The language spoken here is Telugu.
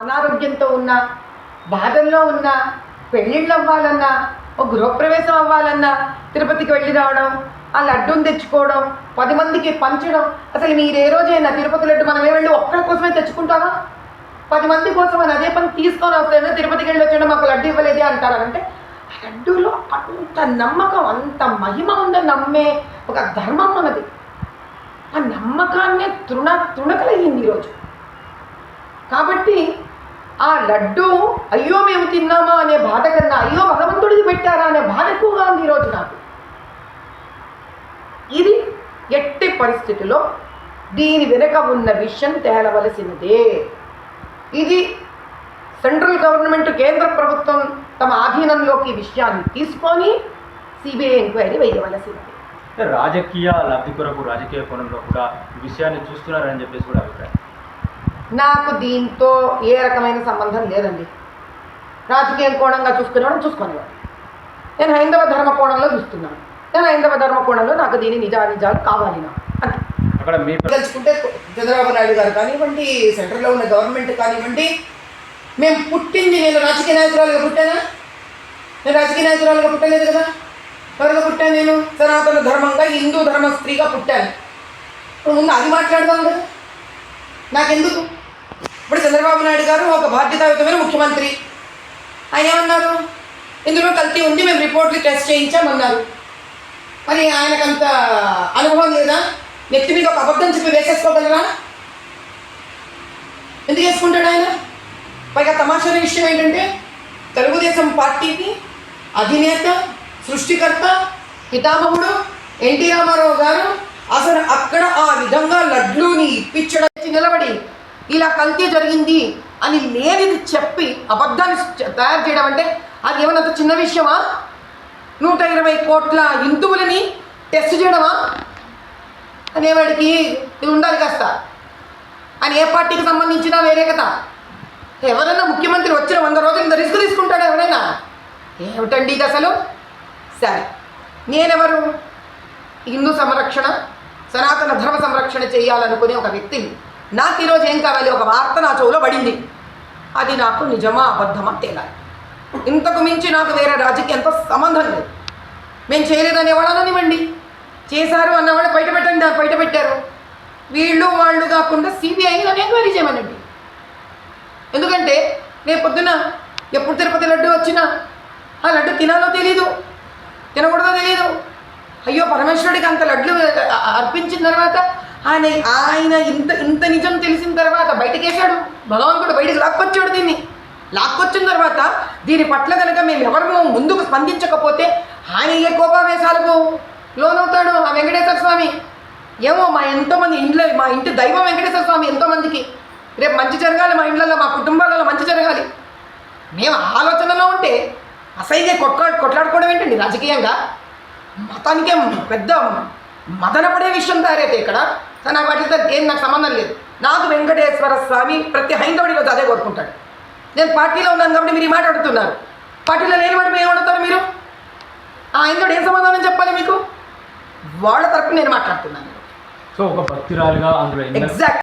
అనారోగ్యంతో ఉన్నా బాధల్లో ఉన్నా పెళ్ళిళ్ళు అవ్వాలన్నా ఒక గృహప్రవేశం అవ్వాలన్నా తిరుపతికి వెళ్ళి రావడం ఆ లడ్డూని తెచ్చుకోవడం పది మందికి పంచడం అసలు మీరు ఏ రోజైనా తిరుపతి లడ్డు మనం ఏ వెళ్ళి ఒక్కరి కోసమే తెచ్చుకుంటామా? పది మంది కోసం అని అదే పని తీసుకొని వస్తాను తిరుపతికి వెళ్ళి వచ్చాడు మాకు లడ్డు ఇవ్వలేదే అంటారు? అంటే లడ్డూలో అంత నమ్మకం అంత మహిమ ఉందని నమ్మే ఒక ధర్మం మనది. ఆ నమ్మకాన్నే తృణ తృణకలయ్యింది ఈరోజు. కాబట్టి ఆ లడ్డు అయ్యో మేము తిన్నామా అనే బాధ కన్నా అయ్యో భగవంతుడికి పెట్టారా అనే బాధ ఎక్కువగా ఉంది ఈరోజు నాకు. ఇది ఎట్టి పరిస్థితిలో దీని వెనుక ఉన్న విషయం తేలవలసినదే. ఇది సెంట్రల్ గవర్నమెంట్ కేంద్ర ప్రభుత్వం తమ ఆధీనంలోకి విషయాన్ని తీసుకొని సిబిఐ ఎంక్వైరీ వేయవలసినది. రాజకీయ లబ్ధి కొరకు రాజకీయ కోణంలో కూడా విషయాన్ని చూస్తున్నారని చెప్పేసి కూడా అభిప్రాయం. నాకు దీంతో ఏ రకమైన సంబంధం లేదండి. రాజకీయ కోణంగా చూసుకునేవాడు చూసుకునేవాడు. నేను హైందవ ధర్మ కోణంలో చూస్తున్నాను. నేను హైందవ ధర్మ కోణంలో నాకు దీని నిజా నిజాలు కావాలి నాకు. అంతే. అక్కడ మీ తెలుసుకుంటే చంద్రబాబు నాయుడు గారు కానివ్వండి సెంట్రల్లో ఉన్న గవర్నమెంట్ కానివ్వండి మేము పుట్టింది నేను రాజకీయ నాయకురాలుగా పుట్టానా? నేను రాజకీయ నాయకురాలుగా పుట్టలేదు కదా? ఎవరుగా పుట్టాను నేను? సనాతన ధర్మంగా హిందూ ధర్మ స్త్రీగా పుట్టాను. ఇప్పుడు ముందు అది మాట్లాడదాం కదా. నాకెందుకు? ఇప్పుడు చంద్రబాబు నాయుడు గారు ఒక బాధ్యతాయుతమైన ముఖ్యమంత్రి. ఆయన ఏమన్నారు? ఇందులో కల్తీ ఉంది మేము రిపోర్ట్లు టెస్ట్ చేయించామన్నారు. మరి ఆయనకంత అనుభవం లేదా? వ్యక్తి మీద ఒక అబద్ధం చెప్పి వేసేసుకోగలరా? ఎందుకు వేసుకుంటాడు ఆయన? పైగా తమాషా విషయం ఏంటంటే తెలుగుదేశం పార్టీకి అధినేత సృష్టికర్త పితామహుడు ఎన్టీ రామారావు గారు అసలు అక్కడ ఆ విధంగా లడ్లూని ఇప్పించడం నిలబడి ఇలా కల్తీ జరిగింది అని లేనిది చెప్పి అబద్ధాన్ని తయారు చేయడం అంటే అది ఏమన్నంత చిన్న విషయమా? నూట ఇరవై కోట్ల హిందువులని టెస్ట్ చేయడమా? అనేవాడికి ఇది ఉండాలి కాస్త. ఆయన ఏ పార్టీకి సంబంధించినా వేరే కదా ఎవరైనా ముఖ్యమంత్రి వచ్చిన వంద రోజులు రిస్క్ తీసుకుంటాడు ఎవరైనా? ఏమిటండి ఇది అసలు? సరే నేనెవరు? హిందూ సంరక్షణ సనాతన ధర్మ సంరక్షణ చేయాలనుకునే ఒక వ్యక్తిని. నాకు ఈరోజు ఏం కావాలి? ఒక వార్త నా చెవులో పడింది. అది నాకు నిజమా అబద్ధమా తేలాలి. ఇంతకు మించి నాకు వేరే రాజకీయంతో సంబంధం లేదు. మేము చేయలేదని ఎవడననివ్వండి చేశారు అన్నవాడు బయట పెట్టండి బయట పెట్టారు. వీళ్ళు వాళ్ళు కాకుండా సిబిఐని నన్ను ఎంక్వైరీ చేయమనండి. ఎందుకంటే రేపు పొద్దున ఎప్పుడు తిరుపతి లడ్డు వచ్చినా ఆ లడ్డు తినాలో తెలీదు తినకూడదో తెలియదు అయ్యో పరమేశ్వరుడికి అంత లడ్లు అర్పించిన తర్వాత ఆయన ఆయన ఇంత ఇంత నిజం తెలిసిన తర్వాత బయటకేశాడు. భగవంతుడు బయటకు లాక్కొచ్చాడు దీన్ని. లాక్కొచ్చిన తర్వాత దీని పట్ల కనుక మేము ఎవరు ముందుకు స్పందించకపోతే ఆయన ఏ కోపావేశాలకు లోనవుతాడు ఆ వెంకటేశ్వర స్వామి? ఏమో మా ఎంతోమంది ఇంట్లో మా ఇంటి దైవం వెంకటేశ్వర స్వామి ఎంతోమందికి. రేపు మంచి జరగాలి మా ఇళ్ళల్లో మా కుటుంబాలలో మంచి జరగాలి. మేము ఆలోచనలో ఉంటే అసహ్య కొట్లా కొట్లాడుకోవడం ఏంటండి రాజకీయంగా? మతానికే పెద్ద మదనపడే విషయం తయారైతే ఇక్కడ నాకు వాటితో ఏం నాకు సంబంధం లేదు. నాకు వెంకటేశ్వర స్వామి ప్రతి హైందవుడి రోజు అదే కోరుకుంటాడు. నేను పార్టీలో ఉన్నాను కాబట్టి మీరు ఈ మాట అడుగుతున్నారు. పార్టీలో లేని వాడు ఏం అడుగుతారు మీరు? ఆ హైందవుడు ఏం సమాధానం చెప్పాలి మీకు? వాళ్ళ తరపున నేను మాట్లాడుతున్నాను. సో ఒక భక్తురాలుగా అందులో ఎగ్జాక్ట్